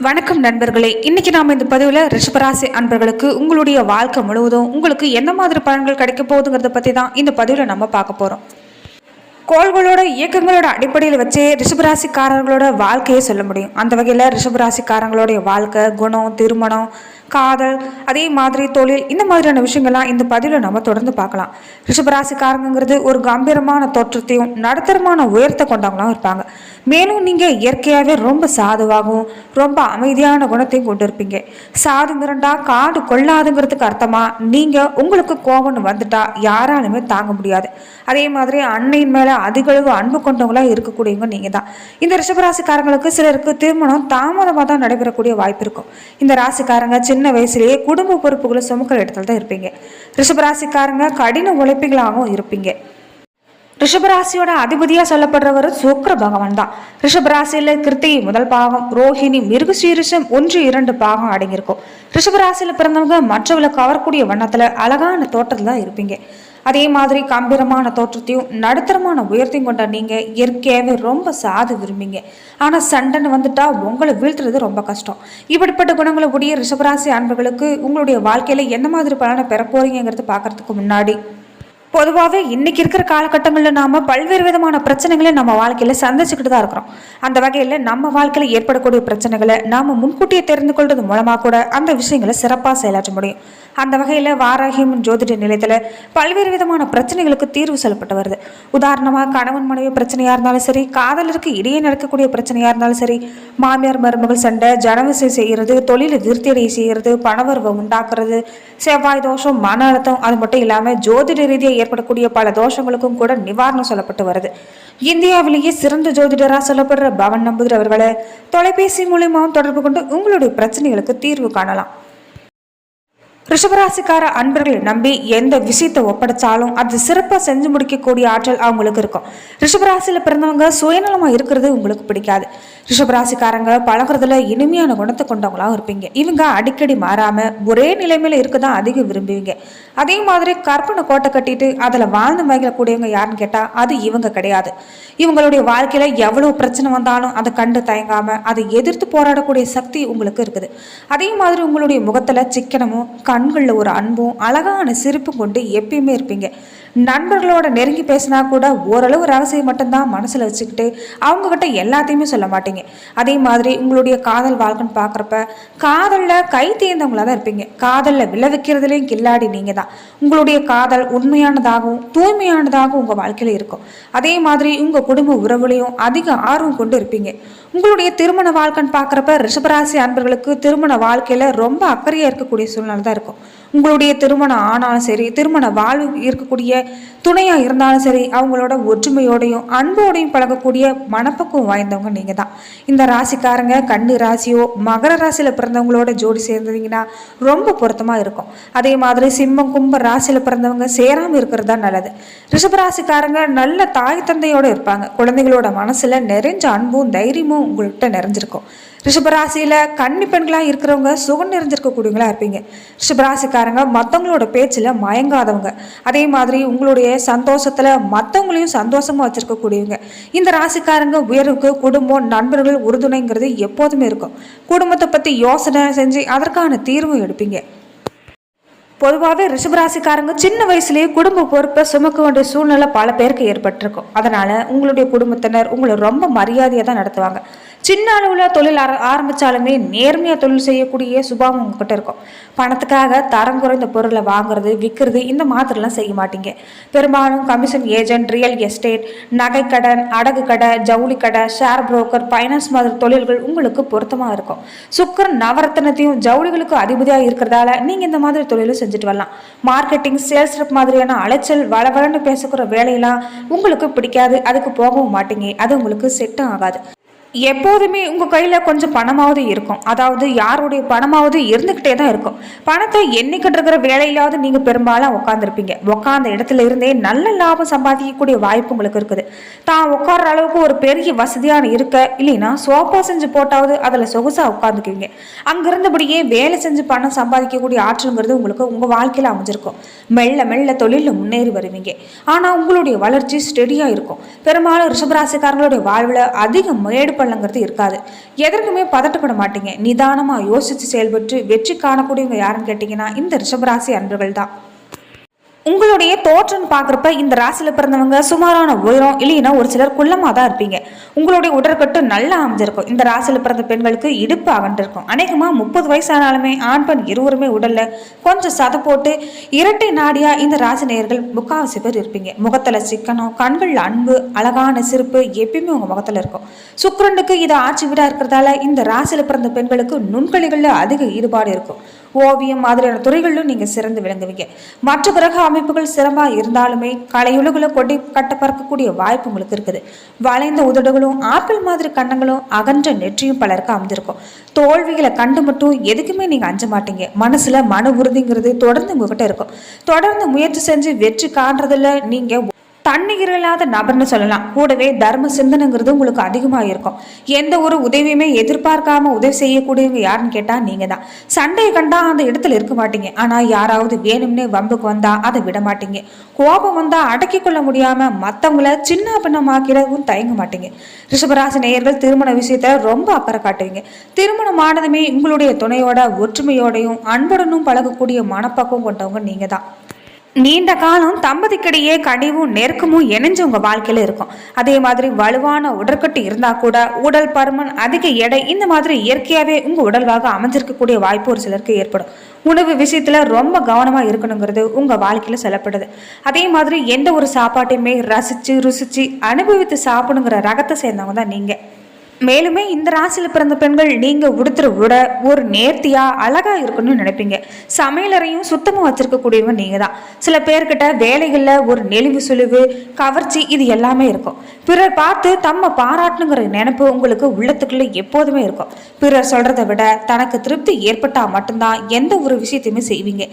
வணக்கம் நண்பர்களே. இன்னைக்கு நாம இந்த பதிவில் ரிஷபராசி அன்பர்களுக்கு உங்களுடைய வாழ்க்கை முழுவதும் உங்களுக்கு என்ன மாதிரி பலன்கள் கிடைக்க போகுதுங்கிறத பற்றி தான் இந்த பதிவில் நம்ம பார்க்க போகிறோம் கோள்களோட இயக்கங்களோட அடிப்படையில் வச்சே ரிஷபராசிக்காரர்களோட வாழ்க்கையை சொல்ல முடியும். அந்த வகையில் ரிஷபராசிக்காரங்களுடைய வாழ்க்கை குணம் திருமணம் காதல் அதே மாதிரி தொழில் இந்த மாதிரியான விஷயங்கள்லாம் இந்த பதிவில் நம்ம தொடர்ந்து பார்க்கலாம். ரிஷபராசிக்காரங்கிறது ஒரு கம்பீரமான தோற்றத்தையும் நடுத்தரமான உயரத்தை கொண்டவங்களாம் இருப்பாங்க. மேலும் நீங்கள் இயற்கையாகவே ரொம்ப சாதுவாகவும் ரொம்ப அமைதியான குணத்தையும் கொண்டு இருப்பீங்க சாதுங்கிறண்டா காடு கொள்ளாதுங்கிறதுக்கு அர்த்தமாக நீங்கள் உங்களுக்கு கோபம்னு வந்துட்டா யாராலுமே தாங்க முடியாது. அதே மாதிரி அன்னையின் மேலே அதிகளவு அன்பு கொண்டவங்களாக இருக்கக்கூடியவங்க நீங்கள் தான் இந்த ரிஷபராசிக்காரங்களுக்கு சிலருக்கு திருமணம் தாமதமாக தான் நடைபெறக்கூடிய வாய்ப்பு இருக்கும். இந்த ராசிக்காரங்க சின்ன வயசுலேயே குடும்ப பொறுப்புகளை சுமக்கிற இடத்துல தான் இருப்பீங்க. ரிஷபராசிக்காரங்க கடின உழைப்பிகளாகவும் இருப்பீங்க. ரிஷபராசியோட அதிபதியாக சொல்லப்படுறவர் சுக்கர பகவான் தான். ரிஷபராசியில் கிருத்திகை முதல் பாகம் ரோஹிணி மிருகசீரிஷம் ஒன்று இரண்டு பாகம் அடங்கியிருக்கும். ரிஷபராசியில் பிறந்தவங்க மற்றவங்களை கவரக்கூடிய வண்ணத்தில் அழகான தோட்டத்தில் தான் இருப்பீங்க. அதே மாதிரி கம்பீரமான தோற்றத்தையும் நடுத்தரமான உயர்த்தையும் கொண்ட நீங்கள் இயற்கையாகவே ரொம்ப சாது விரும்பிங்க ஆனால் சண்டைன்னு வந்துட்டா உங்களை வீழ்த்துறது ரொம்ப கஷ்டம். இப்படிப்பட்ட குணங்களை உடைய ரிஷபராசி அன்பர்களுக்கு உங்களுடைய வாழ்க்கையில் எந்த மாதிரி பலனை பெறப்போறீங்கிறது பார்க்கறதுக்கு முன்னாடி பொதுவாகவே இன்னைக்கு இருக்கிற காலகட்டங்களில் நாம் பல்வேறு விதமான பிரச்சனைகளை நம்ம வாழ்க்கையில் சந்திச்சுக்கிட்டு தான் இருக்கிறோம். அந்த வகையில் நம்ம வாழ்க்கையில் ஏற்படக்கூடிய பிரச்சனைகளை நாம் முன்கூட்டியே தெரிந்து கொள்வது மூலமாக கூட அந்த விஷயங்களை சிறப்பாக செயலாற்ற முடியும். அந்த வகையில் வாராகியம் ஜோதிட நிலையத்தில் பல்வேறு விதமான பிரச்சனைகளுக்கு தீர்வு சொல்லப்பட்டு வருது. உதாரணமாக கணவன் மனைவி பிரச்சனையாக இருந்தாலும் சரி காதலருக்கு இடையே நடக்கக்கூடிய பிரச்சனையாக இருந்தாலும் சரி மாமியார் மருமகள் சண்டை ஜனவசை செய்கிறது தொழிலை விருத்தியடை செய்கிறது பணவர்வம் உண்டாக்குறது செவ்வாய் தோஷம் மன அழுத்தம் அது மட்டும் இல்லாமல் ஜோதிட ரீதியாக ஏற்படக்கூடிய பல தோஷங்களுக்கும் கூட நிவாரணம் சொல்லப்பட்டு வருது. இந்தியாவிலேயே சிறந்த ஜோதிடராக சொல்லப்படுற பவன் நம்புகிறவர்களை தொலைபேசி மூலியமாகவும் தொடர்பு கொண்டு உங்களுடைய பிரச்சனைகளுக்கு தீர்வு காணலாம். ரிஷபராசிக்கார அன்பர்களை நம்பி எந்த விஷயத்தை ஒப்படைச்சாலும் அது சிறப்பாக செஞ்சு முடிக்கக்கூடிய ஆற்றல் அவங்களுக்கு இருக்கும். ரிஷபராசியில் பிறந்தவங்க சுயநலமாக இருக்கிறது உங்களுக்கு பிடிக்காது. ரிஷபராசிக்காரங்க பழகிறதுல இனிமையான குணத்தை கொண்டவங்களாகவும் இருப்பீங்க. இவங்க அடிக்கடி மாறாமல் ஒரே நிலைமையில இருக்க தான் அதிகம் விரும்புவீங்க. அதே மாதிரி கற்பனை கோட்டை கட்டிட்டு அதில் வாழ்ந்து மகிழக்கூடியவங்க யாருன்னு கேட்டால் அது இவங்க கிடையாது. இவங்களுடைய வாழ்க்கையில் எவ்வளோ பிரச்சனை வந்தாலும் அதை கண்டு தயங்காமல் அதை எதிர்த்து போராடக்கூடிய சக்தி உங்களுக்கு இருக்குது. அதே மாதிரி உங்களுடைய முகத்தில் சிக்கனமும் கண்களில் ஒரு அன்பும் அழகான சிரிப்பும் கொண்டு எப்பயுமே இருப்பீங்க. நண்பர்களோட நெருங்கி பேசினா கூட ஓரளவு ரகசியம் மட்டும்தான் மனசில் வச்சுக்கிட்டு அவங்கக்கிட்ட எல்லாத்தையுமே சொல்ல மாட்டீங்க. அதே மாதிரி உங்களுடைய காதல் வாழ்க்கைன்னு பார்க்குறப்ப காதலில் கை தேர்ந்தவங்களாக தான் இருப்பீங்க. காதலில் விளைவிக்கிறதுலேயும் கில்லாடி நீங்கள் தான் உங்களுடைய காதல் உண்மையானதாகவும் தூய்மையானதாகவும் உங்கள் வாழ்க்கையில் இருக்கும். அதே மாதிரி உங்கள் குடும்ப உறவுலையும் அதிக ஆர்வம் கொண்டு இருப்பீங்க. உங்களுடைய திருமண வாழ்க்கைன்னு பார்க்குறப்ப ரிஷபராசி அன்பர்களுக்கு திருமண வாழ்க்கையில் ரொம்ப அக்கறையாக இருக்கக்கூடிய சூழ்நிலை தான் இருக்கும். உங்களுடைய திருமணம் ஆனாலும் சரி திருமண வாழ்வு இருக்கக்கூடிய துணையாக இருந்தாலும் சரி அவங்களோட ஒற்றுமையோடையும் அன்போடையும் பழகக்கூடிய மனப்பக்குவம் வாய்ந்தவங்க நீங்கள் தான் இந்த ராசிக்காரங்க கண்ணு ராசியோ மகர ராசியில் பிறந்தவங்களோட ஜோடி சேர்ந்தீங்கன்னா ரொம்ப பொருத்தமாக இருக்கும். அதே மாதிரி சிம்மம் கும்ப ராசியில் பிறந்தவங்க சேராமல் இருக்கிறது தான் நல்லது ரிஷபராசிக்காரங்க நல்ல தாய் தந்தையோடு இருப்பாங்க. குழந்தைகளோட மனசில் நிறைஞ்ச அன்பும் தைரியமும் உங்கள்கிட்ட நிறைஞ்சிருக்கும். ரிஷபராசியில் கன்னி பெண்களாக இருக்கிறவங்க சுகம் நிறைஞ்சிருக்கக்கூடியவங்களா இருப்பீங்க. ரிஷபராசிக்காரங்க மற்றவங்களோட பேச்சில் மயங்காதவங்க. அதே மாதிரி உங்களுடைய சந்தோஷத்தில் மற்றவங்களையும் சந்தோஷமாக வச்சுருக்கக்கூடியவங்க. இந்த ராசிக்காரங்க உயர்வுக்கு குடும்பம் நண்பர்கள் உறுதுணைங்கிறது எப்போதுமே இருக்கும். குடும்பத்தை பற்றி யோசனை செஞ்சு அதற்கான தீர்வும் எடுப்பீங்க. பொதுவாகவே ரிஷபராசிக்காரங்க சின்ன வயசுலேயே குடும்ப பொறுப்பை சுமக்க வேண்டிய சூழ்நிலை பல பேருக்கு ஏற்பட்டிருக்கும். அதனால் உங்களுடைய குடும்பத்தினர் உங்களை ரொம்ப மரியாதையாக தான் நடத்துவாங்க. சின்ன அளவில் தொழில் ஆர ஆரம்பித்தாலுமே நேர்மையாக தொழில் செய்யக்கூடிய சுபாவம் உங்ககிட்ட இருக்கும். பணத்துக்காக தரம் குறைந்த பொருளை வாங்குறது விற்கிறது இந்த மாதிரிலாம் செய்ய மாட்டீங்க. பெரும்பாலும் கமிஷன் ஏஜென்ட் ரியல் எஸ்டேட் நகைக்கடன் அடகு கடை ஜவுளி கடை ஷேர் புரோக்கர் ஃபைனான்ஸ் மாதிரி தொழில்கள் உங்களுக்கு பொருத்தமாக இருக்கும். சுக்கரன் நவரத்தனத்தையும் ஜவுளிகளுக்கு அதிபதியாக இருக்கிறதால நீங்கள் இந்த மாதிரி தொழிலும் செஞ்சுட்டு வரலாம். மார்க்கெட்டிங் சேல்ஸ் ரப் மாதிரியான அலைச்சல் வளவளன்னு பேசக்கிற வேலையெல்லாம் உங்களுக்கு பிடிக்காது. அதுக்கு போகவும் மாட்டீங்க. அது உங்களுக்கு செட்டும் ஆகாது. எப்போதுமே உங்கள் கையில் கொஞ்சம் பணமாவது இருக்கும். அதாவது யாருடைய பணமாவது இருந்துக்கிட்டே தான் இருக்கும். பணத்தை எண்ணிக்கிட்டு இருக்கிற வேலையிலாவது நீங்கள் பெரும்பாலும் உட்காந்துருப்பீங்க உட்காந்த இடத்துல இருந்தே நல்ல லாபம் சம்பாதிக்கக்கூடிய வாய்ப்பு உங்களுக்கு இருக்குது. தான் உட்கார்ற அளவுக்கு ஒரு பெரிய வசதியான இருக்க இல்லைன்னா சோஃபா செஞ்சு போட்டாவது அதில் சொகுசாக உட்காந்துக்குவீங்க அங்கிருந்தபடியே வேலை செஞ்சு பணம் சம்பாதிக்கக்கூடிய ஆற்றலுங்கிறது உங்களுக்கு உங்கள் வாழ்க்கையில் அமைஞ்சிருக்கும். மெல்ல மெல்ல தொழிலில் முன்னேறி வருவீங்க. ஆனால் உங்களுடைய வளர்ச்சி ஸ்டெடியாக இருக்கும். பெரும்பாலும் ரிஷபராசிக்காரங்களுடைய வாழ்வில் அதிக மேடு பள்ளங்கிறது இருக்காது. எதற்குமே பதட்டப்பட மாட்டீங்க. நிதானமாக யோசித்து செயல்பட்டு வெற்றி காணக்கூடியவங்க யாருன்னு கேட்டிங்கன்னா இந்த ரிஷபராசி அன்பர்கள் தான் உங்களுடைய தோற்றம் பார்க்குறப்ப இந்த ராசியில் பிறந்தவங்க சுமாரான உயரம் இல்லைன்னா ஒரு சிலர் குள்ளமாக தான் இருப்பீங்க. உங்களுடைய உடற்கட்டு நல்லா அமைஞ்சிருக்கும். இந்த ராசியில் பிறந்த பெண்களுக்கு இடுப்பு அகண்டிருக்கும் அநேகமாக முப்பது வயசானாலுமே ஆண் பெண் இருவருமே உடலில் கொஞ்சம் சதை போட்டு இரட்டை நாடியாக இந்த ராசி நேயர்கள் முக்காவாசி பேர் இருப்பீங்க. முகத்தில் சிக்கனம் கண்கள் அன்பு அழகான சிரிப்பு எப்பயுமே உங்கள் முகத்தில் இருக்கும். சுக்கிரனுக்கு இது ஆட்சி வீடாக இருக்கிறதால இந்த ராசியில் பிறந்த பெண்களுக்கு நுண்கலிகளில் அதிக ஈடுபாடு இருக்கும். ஓவியம் மாதிரியான துறைகளிலும் நீங்கள் சிறந்து விளங்குவீங்க. மற்ற கிரக அமைப்புகள் சிறப்பாக இருந்தாலுமே கலையுலகில் கொடி கட்ட பறக்கக்கூடிய வாய்ப்பு உங்களுக்கு இருக்குது. வளைந்த உதடுகளும் ஆப்பிள் மாதிரி கண்ணங்களும் அகன்ற நெற்றியும் பலருக்கு அமைஞ்சிருக்கும் தோல்விகளை கண்டு மட்டும் எதுக்குமே நீங்கள் அஞ்ச மாட்டீங்க. மனசில் மன உறுதிங்கிறது தொடர்ந்து உங்ககிட்ட இருக்கும். தொடர்ந்து முயற்சி செஞ்சு வெற்றி காண்றதில் நீங்கள் தண்ணீர் இல்லாத நபர்னு சொல்லலாம். கூடவே தர்ம சிந்தனைங்கிறது உங்களுக்கு அதிகமாக இருக்கும் எந்த ஒரு உதவியுமே எதிர்பார்க்காம உதவி செய்யக்கூடியவங்க யாருன்னு கேட்டால் நீங்கள் தான் சண்டையை கண்டா அந்த இடத்துல இருக்க மாட்டீங்க. ஆனால் யாராவது வேணும்னே வம்புக்கு வந்தா அதை விட மாட்டீங்க. கோபம் வந்தால் அடக்கி கொள்ள முடியாமல் மற்றவங்கள சின்ன பின்னமாக்கிடவும் தயங்க மாட்டீங்க. ரிஷபராசி நேயர்கள் திருமண விஷயத்த ரொம்ப அக்கறை காட்டுவீங்க. திருமணம் ஆனதுமே உங்களுடைய துணையோட ஒற்றுமையோடையும் அன்புடனும் பழகக்கூடிய மனப்பக்கம் கொண்டவங்க நீங்கள் தான் நீண்ட காலம் தம்பதிக்கிடையே கனிவும் நெருக்கமும் இணைஞ்சு உங்க வாழ்க்கையில இருக்கும். அதே மாதிரி வலுவான உடற்கட்டு இருந்தா கூட உடல் பருமன் அதிக எடை இந்த மாதிரி இயற்கையாவே உங்க உடல்வாக அமைஞ்சிருக்கக்கூடிய வாய்ப்பு ஒரு சிலருக்கு ஏற்படும். உணவு விஷயத்துல ரொம்ப கவனமா இருக்கணுங்கிறது உங்க வாழ்க்கையில சொல்லப்படுது. அதே மாதிரி எந்த ஒரு சாப்பாட்டையுமே ரசிச்சு ருசிச்சு அனுபவித்து சாப்பிடுங்கிற ரகத்தை சேர்ந்தவங்க தான் நீங்க. மேலுமே இந்த ராசியில் பிறந்த பெண்கள் நீங்கள் உடுத்துற உட ஒரு நேர்த்தியாக அழகாக இருக்கணும்னு நினைப்பீங்க. சமையலறையும் சுத்தமாக வச்சுருக்கக்கூடியவன் நீங்கள் தான் சில பேர்கிட்ட வேலைகளில் ஒரு நெளிவு சுழிவு கவர்ச்சி இது எல்லாமே இருக்கும். பிறர் பார்த்து தம்ம பாராட்டணுங்கிற நினைப்பு உங்களுக்கு உள்ளத்துக்குள்ளே எப்போதுமே இருக்கும். பிறர் சொல்கிறத விட தனக்கு திருப்தி ஏற்பட்டால் மட்டும்தான் எந்த ஒரு விஷயத்தையுமே செய்வீங்க.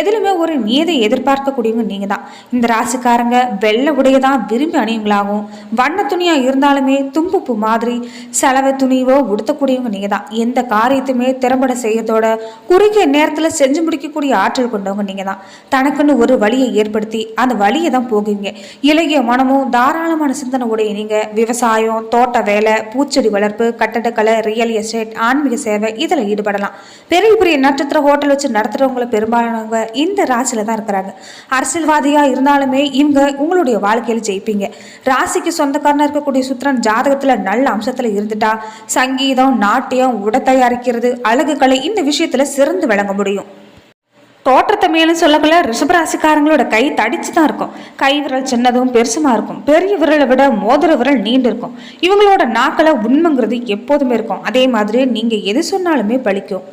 எதிலுமே ஒரு நீதை எதிர்பார்க்கக்கூடியவங்க நீங்கள் தான் இந்த ராசிக்காரங்க வெள்ளை உடைய தான் விரும்பி அணியுங்களாகவும் வண்ண துணியாக இருந்தாலுமே தும்புப்பு மாதிரி செலவு துணிவோ உடுத்தக்கூடியவங்க நீங்கள் தான் எந்த காரியத்தையுமே திறம்பட செய்யறதோட குறுகிய நேரத்தில் செஞ்சு முடிக்கக்கூடிய ஆற்றல் கொண்டவங்க நீங்கள் தான் தனக்குன்னு ஒரு வழியை ஏற்படுத்தி அந்த வழியை தான் போகுவீங்க. இலகிய மனமும் தாராளமான சிந்தனை உடைய நீங்கள் விவசாயம் தோட்ட வேலை பூச்செடி வளர்ப்பு கட்டடக்கலை ரியல் எஸ்டேட் ஆன்மீக சேவை இதில் ஈடுபடலாம். பெரிய பெரிய நட்சத்திர ஹோட்டல் வச்சு நடத்துகிறவங்கள பெரும்பாலானவங்க இந்த ராசியில் தான் இருக்கிறாங்க. அரசியல்வாதியாக இருந்தாலுமே இவங்க உங்களுடைய வாழ்க்கையில் ஜெயிப்பீங்க. ராசிக்கு சொந்தக்காரனாக இருக்கக்கூடிய சுத்திரன் ஜாதகத்தில் நல்ல அம்சத்தில் இருந்துட்டா சங்கீதம் நாட்டியம் உட தயாரிக்கிறது அழகுகளை இந்த விஷயத்துல சிறந்து விளங்க முடியும். தோற்றத்தை மேலும் சொல்லக்குள்ள ரிஷபராசிக்காரங்களோட கை தடிச்சு தான் இருக்கும். கை விரல் சின்னதும் பெருசுமா இருக்கும். பெரிய விரலை விட மோதிர விரல் நீண்டு இருக்கும். இவங்களோட நாக்களை உண்மைங்கிறது எப்போதுமே இருக்கும். அதே மாதிரி நீங்க எது சொன்னாலுமே பலிக்கும்.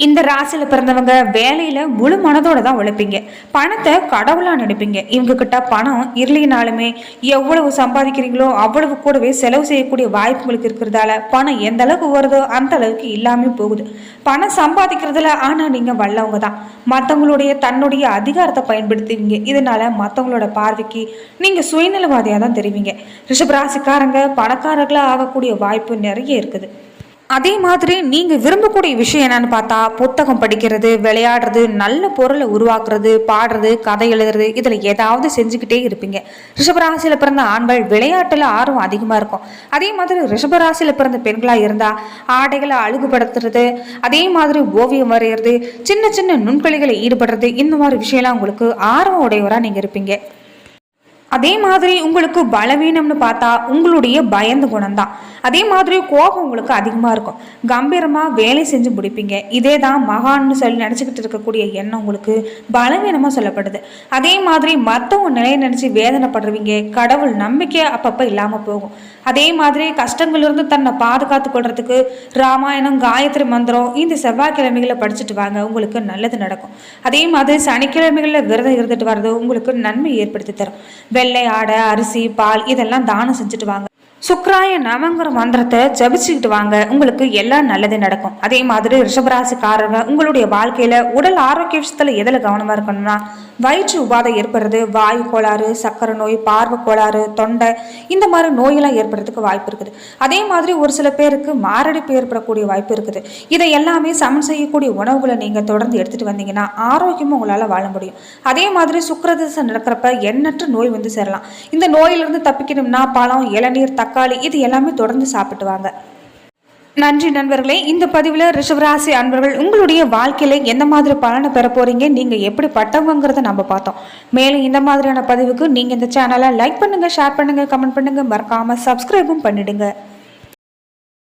இந்த ராசியில் பிறந்தவங்க வேலையில் முழு மனதோடு தான் உழைப்பீங்க. பணத்தை கடவுளாக நினைப்பீங்க. இவங்க கிட்ட பணம் இருளினாலுமே எவ்வளவு சம்பாதிக்கிறீங்களோ அவ்வளவு கூடவே செலவு செய்யக்கூடிய வாய்ப்புகளுக்கு இருக்கிறதால பணம் எந்த அளவுக்கு வருதோ அந்த அளவுக்கு இல்லாமல் போகுது. பணம் சம்பாதிக்கிறதுல ஆனால் நீங்கள் வல்லவங்க தான். மற்றவங்களுடைய தன்னுடைய அதிகாரத்தை பயன்படுத்துவீங்க. இதனால மற்றவங்களோட பார்வைக்கு நீங்கள் சுயநலவாதியாக தான் தெரிவிங்க. ரிஷபராசிக்காரங்க பணக்காரர்களாக ஆகக்கூடிய வாய்ப்பு நிறைய இருக்குது. அதே மாதிரி நீங்கள் விரும்பக்கூடிய விஷயம் என்னன்னு பார்த்தா புத்தகம் படிக்கிறது விளையாடுறது நல்ல பொருளை உருவாக்குறது பாடுறது கதை எழுதுறது இதில் ஏதாவது செஞ்சுக்கிட்டே இருப்பீங்க. ரிஷபராசியில் பிறந்த ஆண்கள் விளையாட்டில் ஆர்வம் அதிகமாக இருக்கும். அதே மாதிரி ரிஷபராசியில் பிறந்த பெண்களாக இருந்தால் ஆடைகளை அழுகுபடுத்துறது அதே மாதிரி ஓவியம் வரைகிறது சின்ன சின்ன நுண்கலைகளை ஈடுபடுறது இந்த மாதிரி விஷயம்லாம் உங்களுக்கு ஆர்வம் உடையவராக நீங்கள் இருப்பீங்க. அதே மாதிரி உங்களுக்கு பலவீனம்னு பார்த்தா உங்களுடைய பயந்த குணம் தான் அதே மாதிரி கோபம் உங்களுக்கு அதிகமாக இருக்கும். கம்பீரமாக வேலை செஞ்சு முடிப்பீங்க. இதே தான் மகான்னு சொல்லி நினச்சிக்கிட்டு இருக்கக்கூடிய எண்ணம் உங்களுக்கு பலவீனமாக சொல்லப்படுது. அதே மாதிரி மற்றவங்க நிலையை நினச்சி வேதனைப்படுறவங்க. கடவுள் நம்பிக்கை அப்பப்போ இல்லாமல் போகும். அதே மாதிரி கஷ்டங்கள்லேருந்து தன்னை பாதுகாத்து கொள்றதுக்கு ராமாயணம் காயத்ரி மந்திரம் இந்த செவ்வாய்க்கிழமைகளை படிச்சுட்டு வாங்க. உங்களுக்கு நல்லது நடக்கும். அதே மாதிரி சனிக்கிழமைகளில் விரதம் இருந்துட்டு வர்றது உங்களுக்கு நன்மை ஏற்படுத்தி தரும். வெள்ளை ஆடை அரிசி பால் இதெல்லாம் தானம் செஞ்சுட்டு வாங்க. சுக்ராய நவங்கிற மந்திரத்தை ஜபிச்சுக்கிட்டு வாங்க. உங்களுக்கு எல்லாம் நல்லது நடக்கும். அதே மாதிரி ரிஷபராசிக்காரங்க உங்களுடைய வாழ்க்கையில உடல் ஆரோக்கிய விஷயத்துல எதில் கவனமா இருக்கணும்னா வயிற்று உபாதை ஏற்படுறது வாயு கோளாறு சக்கரை நோய் பார்வை கோளாறு தொண்டை இந்த மாதிரி நோயெல்லாம் ஏற்படுறதுக்கு வாய்ப்பு இருக்குது. அதே மாதிரி ஒரு சில பேருக்கு மாரடைப்பு ஏற்படக்கூடிய வாய்ப்பு இருக்குது. இதை எல்லாமே சமன் செய்யக்கூடிய உணவுகளை நீங்கள் தொடர்ந்து எடுத்துகிட்டு வந்தீங்கன்னா ஆரோக்கியமாக உங்களால் வாழ முடியும். அதே மாதிரி சுக்கரதிசை நடக்கிறப்ப எண்ணற்ற நோய் வந்து சேரலாம். இந்த நோயிலிருந்து தப்பிக்கணும்னா பழம் இளநீர் தக்காளி இது எல்லாமே தொடர்ந்து சாப்பிட்டு வாங்க நன்றி நண்பர்களே இந்த பதிவில் ரிஷவராசி அன்பர்கள் உங்களுடைய வாழ்க்கையில் எந்த மாதிரி பலனை பெற போகிறீங்க நீங்கள் எப்படி பட்டவங்கிறத நம்ம பார்த்தோம். மேலும் இந்த மாதிரியான பதிவுக்கு நீங்கள் இந்த சேனலை லைக் பண்ணுங்கள் ஷேர் பண்ணுங்க கமெண்ட் பண்ணுங்கள் மறக்காமல் சப்ஸ்கிரைபும் பண்ணிடுங்க.